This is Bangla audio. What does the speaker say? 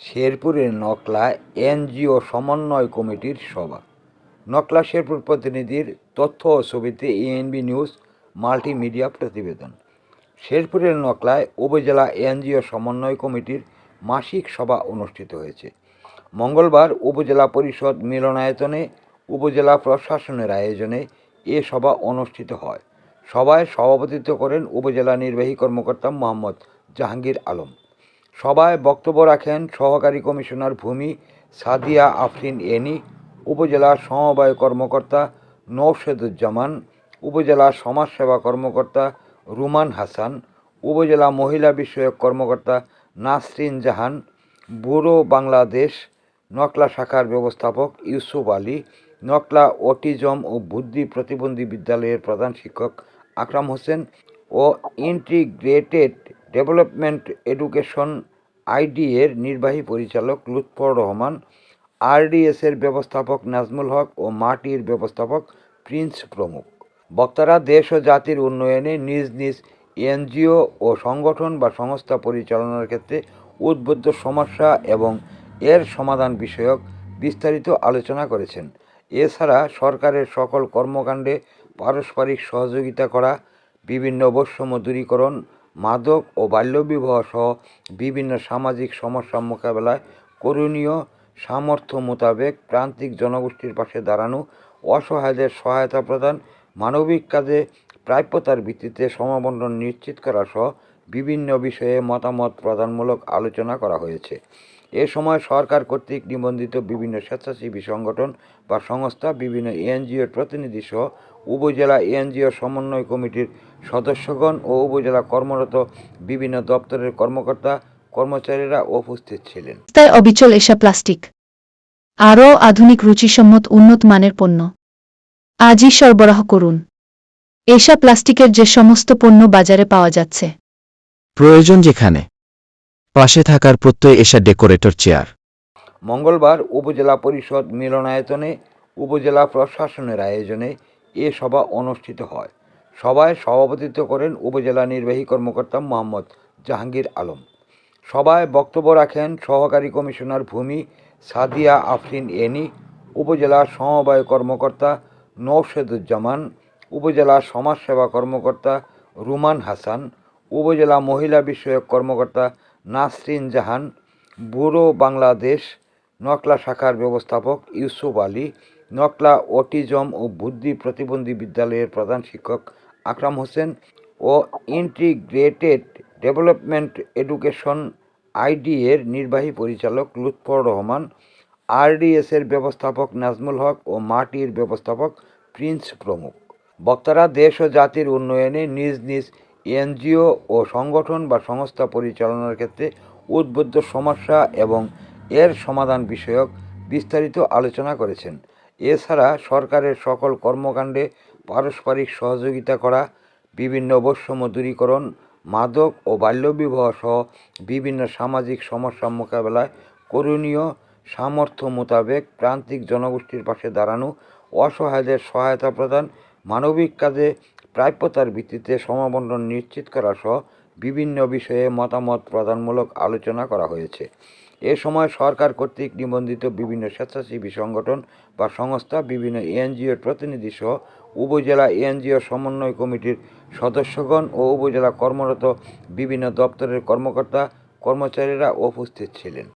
শেরপুরের নকলা এনজিও সমন্বয় কমিটির সভা। নকলা শেরপুর প্রতিনিধির তথ্য ও ছবিতে এএনবি নিউজ মাল্টিমিডিয়া প্রতিবেদন। শেরপুরের নকলায় উপজেলা এনজিও সমন্বয় কমিটির মাসিক সভা অনুষ্ঠিত হয়েছে। মঙ্গলবার উপজেলা পরিষদ মিলনায়তনে উপজেলা প্রশাসনের আয়োজনে এ সভা অনুষ্ঠিত হয়। সভায় সভাপতিত্ব করেন উপজেলা নির্বাহী কর্মকর্তা মোহাম্মদ জাহাঙ্গীর আলম। সভায় বক্তব্য রাখেন সহকারী কমিশনার ভূমি সাদিয়া আফরিন এনি, উপজেলা সমবায় কর্মকর্তা নৌশেদুজ্জামান উপজেলা সমাজসেবা কর্মকর্তা রুমান হাসান, উপজেলা মহিলা বিষয়ক কর্মকর্তা নাসরিন জাহান, ব্যুরো বাংলাদেশ, নকলা শাখার ব্যবস্থাপক ইউসুফ আলী, নকলা অটিজম ও বুদ্ধি প্রতিবন্ধী বিদ্যালয়ের প্রধান শিক্ষক আকরাম হোসেন ও ইন্টিগ্রেটেড ডেভেলপমেন্ট এডুকেশন আইডি এর নির্বাহী পরিচালক লুৎফর রহমান আরডিএসের ব্যবস্থাপক নাজমুল হক ও মাটির ব্যবস্থাপক প্রিন্স প্রমুখ। বক্তারা দেশ ও জাতির উন্নয়নে নিজ নিজ এনজিও ও সংগঠন বা সংস্থা পরিচালনার ক্ষেত্রে উদ্বুদ্ধ সমস্যা এবং এর সমাধান বিষয়ক বিস্তারিত আলোচনা করেছেন। এছাড়া সরকারের সকল কর্মকাণ্ডে পারস্পরিক সহযোগিতা করা, বিভিন্ন বৈষম্য দূরীকরণ মাদক ও বাল্যবিবাহ সহ বিভিন্ন সামাজিক সমস্যা মোকাবেলায় করণীয় সামর্থ্য মোতাবেক প্রান্তিক জনগোষ্ঠীর পাশে দাঁড়ানো অসহায়দের সহায়তা প্রদান, মানবিক কাজে প্রাপ্যতার ভিত্তিতে সমাবন্টন নিশ্চিত করা সহ বিভিন্ন বিষয়ে মতামত প্রদানমূলক আলোচনা করা হয়েছে। এ সময় সরকার কর্তৃক নিবন্ধিত বিভিন্ন স্বেচ্ছাসেবী সংগঠন বা সংস্থা, বিভিন্ন এনজিওর প্রতিনিধি সহ উপজেলা এনজিও সমন্বয় কমিটির সদস্যগণ ও উপজেলা কর্মরত বিভিন্ন দপ্তরের কর্মকর্তা কর্মচারীরা উপস্থিত ছিলেন। তাই অবিচল এসা প্লাস্টিক। আরও আধুনিক রুচিসম্মত উন্নত মানের পণ্য। আজই সরবরাহ করুন। এসা প্লাস্টিকের যে সমস্ত পণ্য বাজারে পাওয়া যাচ্ছে। প্রয়োজন যেখানে পাশে থাকার প্রত্যয় এসা ডেকোরেটর চেয়ার। মঙ্গলবার উপজেলা পরিষদ মিলনায়তনে উপজেলা প্রশাসনের আয়োজনে এ সভা অনুষ্ঠিত হয়। সভায় সভাপতিত্ব করেন উপজেলা নির্বাহী কর্মকর্তা মোহাম্মদ জাহাঙ্গীর আলম। সভায় বক্তব্য রাখেন সহকারী কমিশনার ভূমি সাদিয়া আফরিন এনি, উপজেলা সমবায় কর্মকর্তা নৌশেদুজ্জামান উপজেলা সমাজসেবা কর্মকর্তা রুমান হাসান, উপজেলা মহিলা বিষয়ক কর্মকর্তা নাসরিন জাহান, ব্যুরো বাংলাদেশ, নকলা শাখার ব্যবস্থাপক ইউসুফ আলী নকলা, অটিজম ও বুদ্ধি প্রতিবন্ধী বিদ্যালয়ের প্রধান শিক্ষক আকরাম হোসেন ও ইন্টিগ্রেটেড ডেভেলপমেন্ট এডুকেশন আইডি এর নির্বাহী পরিচালক লুৎফর রহমান আরডিএসের ব্যবস্থাপক নাজমুল হক ও মাটির ব্যবস্থাপক প্রিন্স প্রমুখ। বক্তারা দেশ ও জাতির উন্নয়নে নিজ নিজ এনজিও ও সংগঠন বা সংস্থা পরিচালনার ক্ষেত্রে উদ্বুদ্ধ সমস্যা এবং এর সমাধান বিষয়ক বিস্তারিত আলোচনা করেছেন। এছাড়া সরকারের সকল কর্মকাণ্ডে পারস্পরিক সহযোগিতা করা, বিভিন্ন বৈষম্য দূরীকরণ, মাদক ও বাল্যবিবাহ সহ বিভিন্ন সামাজিক সমস্যা মোকাবেলায় করণীয় সামর্থ্য মোতাবেক প্রান্তিক জনগোষ্ঠীর পাশে দাঁড়ানো, অসহায়দের সহায়তা প্রদান, মানবিক কাজে প্রাপ্যতার ভিত্তিতে সমাবন্টন নিশ্চিত করা সহ বিভিন্ন বিষয়ে মতামত প্রদানমূলক আলোচনা করা হয়েছে। এ সময় সরকার কর্তৃক নিবন্ধিত বিভিন্ন স্বেচ্ছাসেবী সংগঠন বা সংস্থা, বিভিন্ন এনজিওর প্রতিনিধিসহ উপজেলা এনজিও সমন্বয় কমিটির সদস্যগণ ও উপজেলা কর্মরত বিভিন্ন দপ্তরের কর্মকর্তা, কর্মচারীরা উপস্থিত ছিলেন।